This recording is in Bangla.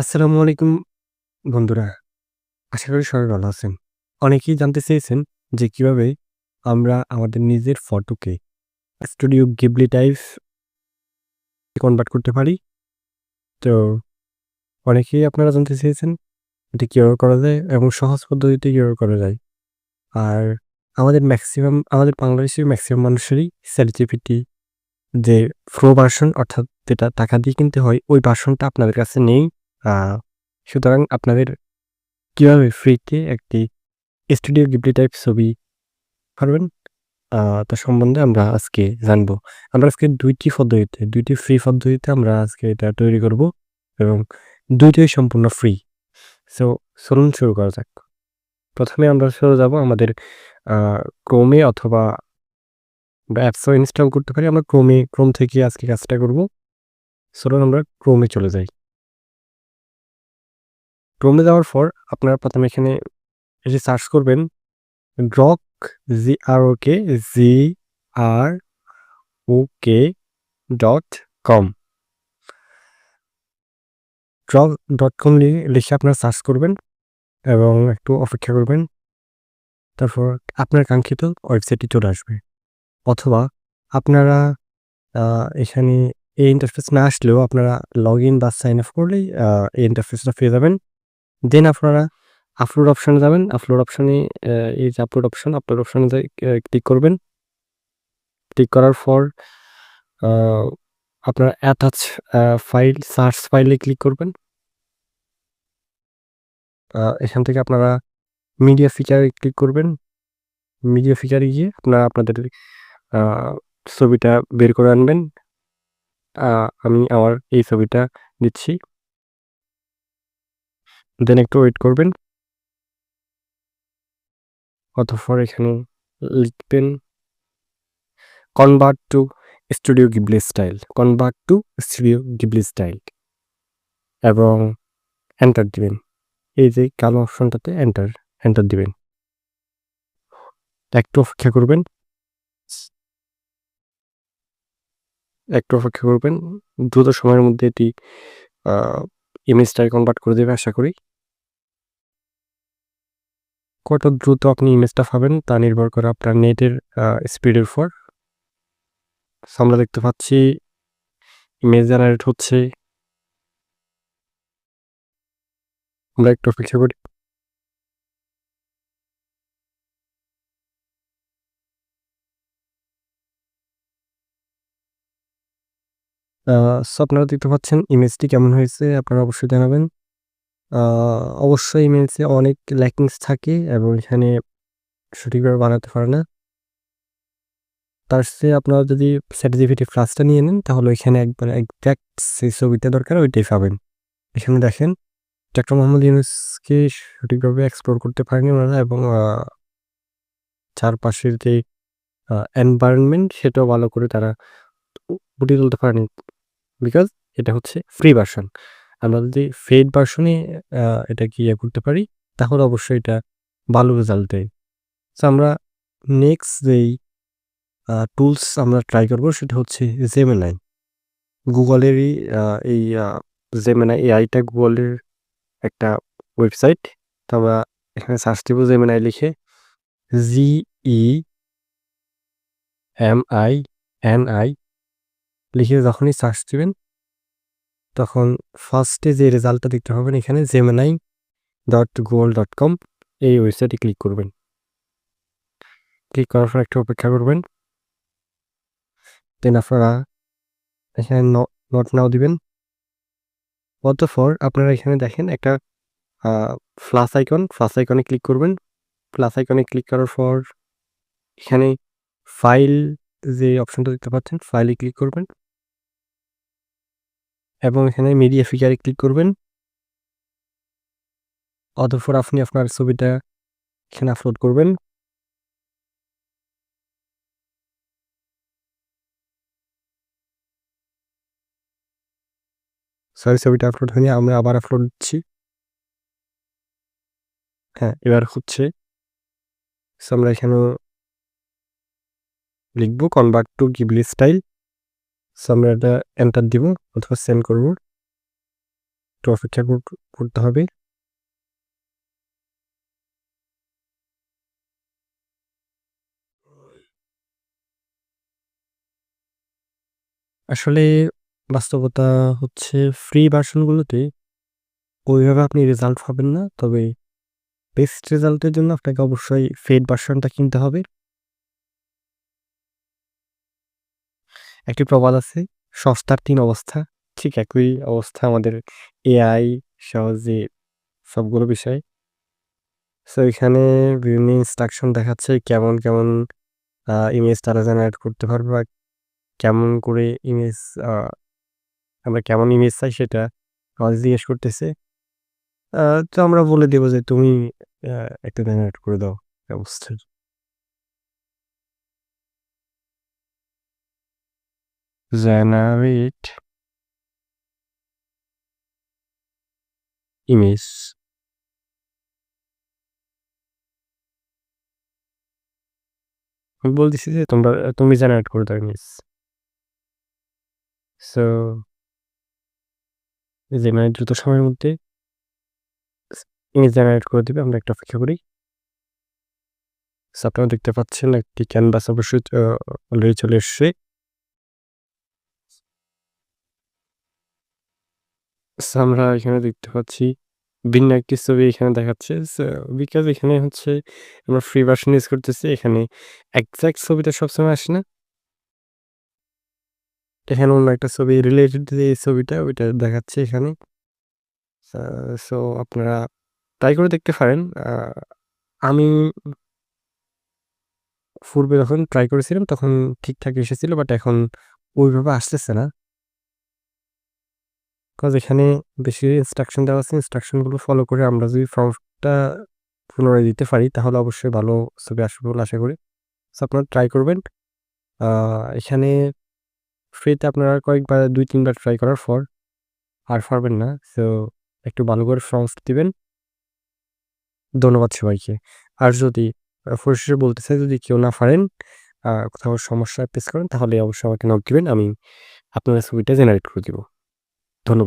আসসালামু আলাইকুম বন্ধুরা। আশা করি সবাই ভালো আছেন। অনেকেই জানতে চেয়েছেন যে কীভাবে আমরা আমাদের নিজের ফটোকে স্টুডিও গিবলি টাইপ কনভার্ট করতে পারি। তো অনেকেই আপনারা জানতে চেয়েছেন এটা কীভাবে করা যায় এবং সহজ পদ্ধতিতে কীভাবে করা যায়। আর আমাদের ম্যাক্সিমাম আমাদের বাংলাদেশের ম্যাক্সিমাম মানুষেরই চ্যাটজিপিটি যে প্রো ভার্সন অর্থাৎ যেটা টাকা দিয়ে কিনতে হয়, ওই ভার্সনটা আপনাদের কাছে নেই। সুতরাং আপনাদের কীভাবে ফ্রিতে একটি স্টুডিও গিবলি টাইপ ছবি পারবেন তার সম্বন্ধে আমরা আজকে জানব। আমরা আজকে দুইটি পদ্ধতিতে, দুইটি ফ্রি পদ্ধতিতে আমরা আজকে এটা তৈরি করব এবং ২ টোই সম্পূর্ণ ফ্রি। সো চলুন শুরু করা যাক। প্রথমে আমরা চলে যাব আমাদের এ অথবা অ্যাপসও ইনস্টল করতে পারি। আমরা এ, Chrome থেকে আজকে কাজটা করব। চলুন আমরা এ চলে যাই। এ যাওয়ার পর আপনারা প্রথমে এখানে এসে সার্চ করবেন Grok G-R-O-K G-R-O-K dot com. Grok dot com লিখে আপনারা সার্চ করবেন এবং একটু অপেক্ষা করবেন। তারপর আপনার কাঙ্ক্ষিত ওয়েবসাইটটি চলে আসবে। অথবা আপনারা এখানে এই ইন্টারফেস না আসলেও আপনারা লগ ইন বা সাইন আপ করলেই এই ইন্টারফেসটা পেয়ে যাবেন। দেন আপনারা আপলোড অপশানে যাবেন। আপলোড অপশানে এই যে আপলোড অপশান আপলোড অপশানে ক্লিক করবেন। ক্লিক করার পর আপনারা অ্যাটাচ ফাইল সার্চ ফাইলে ক্লিক করবেন। এখান থেকে আপনারা মিডিয়া ফিচারে ক্লিক করবেন। মিডিয়া ফিচারে গিয়ে আপনারা আপনাদের ছবিটা বের করে আনবেন। আমি আমার এই ছবিটা দিচ্ছি। দেন একটু ওয়েট করবেন। অতঃপর এখানে লিখবেন convert to studio Ghibli style, convert to studio Ghibli style এবং এন্টার দিবেন। এই যে কালো অপশনটাতে এন্টার, এন্টার দিবেন। একটু অপেক্ষা করবেন। একটু অপেক্ষা করবেন। দ্রুত সময়ের মধ্যে এটি ইমেজটাকে কনভার্ট করে দেবে আশা করি। কত দ্রুত আপনি ইমেজটা পাবেন, তা নির্ভর করে আপনার নেটের স্পিডের উপর। আমরা দেখতে পাচ্ছি ইমেজ জেনারেট হচ্ছে। আমরা একটু অপেক্ষা করি। সো আপনারা দেখতে পাচ্ছেন ইমেজটি কেমন হয়েছে, আপনারা অবশ্যই জানাবেন। অবশ্যই ইমেজে অনেক ল্যাকিংস থাকে এবং এখানে সঠিকভাবে বানাতে পারে না। তার চেয়ে আপনারা যদি ChatGPT প্লাসটা নিয়ে নেন, তাহলে এখানে একবার এক্সাক্ট যে ছবিটা দরকার, ওইটাই পাবেন। এখানে দেখেন ডক্টর মোহাম্মদ ইউনূসকে সঠিকভাবে এক্সপ্লোর করতে পারেনি ওনারা এবং চারপাশের যে এনভায়রনমেন্ট সেটাও ভালো করে তারা ফুটিয়ে তুলতে পারেনি। বিকজ এটা হচ্ছে ফ্রি ভার্সন। আমরা যদি ফেড ভার্সনে এটা কি ইয়ে করতে পারি, তাহলে অবশ্যই এটা ভালো রেজাল্ট দেয়। সো আমরা নেক্সট যেই টুলস আমরা ট্রাই করব সেটা হচ্ছে Gemini। গুগলেরই এই, আ, Gemini এআইটা গুগলের একটা ওয়েবসাইট। তো আমরা এখানে সার্চ দিব Gemini লিখে G E M I N I লিখে যখনই সার্চ দিবেন তখন ফার্স্টে যে রেজাল্টটা দেখতে পাবেন এখানে Gemini dot Google dot com এই ওয়েবসাইটে ক্লিক করবেন। ক্লিক করার পর একটু অপেক্ষা করবেন। দেন আপনারা এখানে নট নাও দিবেন। অত ফর আপনারা এখানে দেখেন একটা আ প্লাস আইকন, ফ্লাস আইকনে ক্লিক করবেন। প্লাস আইকনে ক্লিক করার পর এখানে ফাইল যে অপশনটা দেখতে পাচ্ছেন ফাইলে ক্লিক করবেন। এবং এখানে মিডিয়া ফিচারে ক্লিক করবেন। অতঃপর আপনি আপনার ছবিটা এখানে আপলোড করবেন। সরি ছবিটা আপলোড হয়নি। আমরা আবার আপলোড দিচ্ছি। হ্যাঁ, এবার হচ্ছে। আমরা এখানে লিখব convert to Ghibli style. So আমরা এটা এন্টার দিব অথবা সেন্ড করব। একটু অপেক্ষা করতে হবে আসলে বাস্তবতা হচ্ছে ফ্রি ভার্সনগুলোতে ওইভাবে আপনি রেজাল্ট পাবেন না, তবে বেস্ট রেজাল্টের জন্য আপনাকে অবশ্যই ফেড ভার্সনটা কিনতে হবে একটি প্রবাদ আছে, সস্তার তিন অবস্থা। ঠিক একই অবস্থা আমাদের এআই সহজে সবগুলো বিষয়। সো এখানে বিভিন্ন ইনস্ট্রাকশন দেখাচ্ছে কেমন কেমন ইমেজ তারা জেনারেট করতে পারবে বা কেমন করে ইমেজ আমরা কেমন ইমেজ চাই সেটা আমাদের জিজ্ঞেস করতেছে। তো আমরা বলে দেবো যে তুমি একটা জেনারেট করে দাও অবস্থা জেনারেট ইমেজ আমি বলতেছি যে তোমরা, তুমি জেনারেট করে দাও ইমেজ সো যে মানে দ্রুত সময়ের মধ্যে ইমেজ জেনারেট করে দিবে, আমরা একটা অপেক্ষা করি। আপনারা দেখতে পাচ্ছেন একটি ক্যানভাস অবশ্যই অলরেডি চলে এসছে। আমরা এখানে দেখতে পাচ্ছি ভিন্ন একটি ছবি এখানে দেখাচ্ছে। বিকজ এখানে হচ্ছে আমরা ফ্রি ভার্সন ইউজ করতেছি, এখানে একজ্যাক্ট ছবিটা সবসময় আসে না। এখানে অন্য একটা ছবি রিলেটেড যে ছবিটা, ওইটা দেখাচ্ছে এখানে। সো আপনারা ট্রাই করে দেখতে পারেন। আমি পূর্বে যখন ট্রাই করেছিলাম, তখন ঠিকঠাক এসেছিল বাট এখন ওইভাবে আসতেছে না। কজ এখানে বেশি ইনস্ট্রাকশন দেওয়া আছে। ইনস্ট্রাকশনগুলো ফলো করে আমরা যদি ফর্মটা পুনরায় দিতে পারি, তাহলে অবশ্যই ভালো ছবি আসবে বলে আশা করি। সো আপনারা ট্রাই করবেন। এখানে ফ্রিতে আপনারা কয়েকবার, দুই, তিনবার ট্রাই করার পর আর পারবেন না। সো একটু ভালো করে ফর্মস দিবেন। ধন্যবাদ সবাইকে। আর যদি পরিশেষে বলতে চাই, যদি কেউ না পারেন কোথাও সমস্যা ফেস করেন, তাহলে অবশ্যই আমাকে নক দিবেন, আমি আপনার ছবিটা জেনারেট করে দিব। ধন্যবাদ।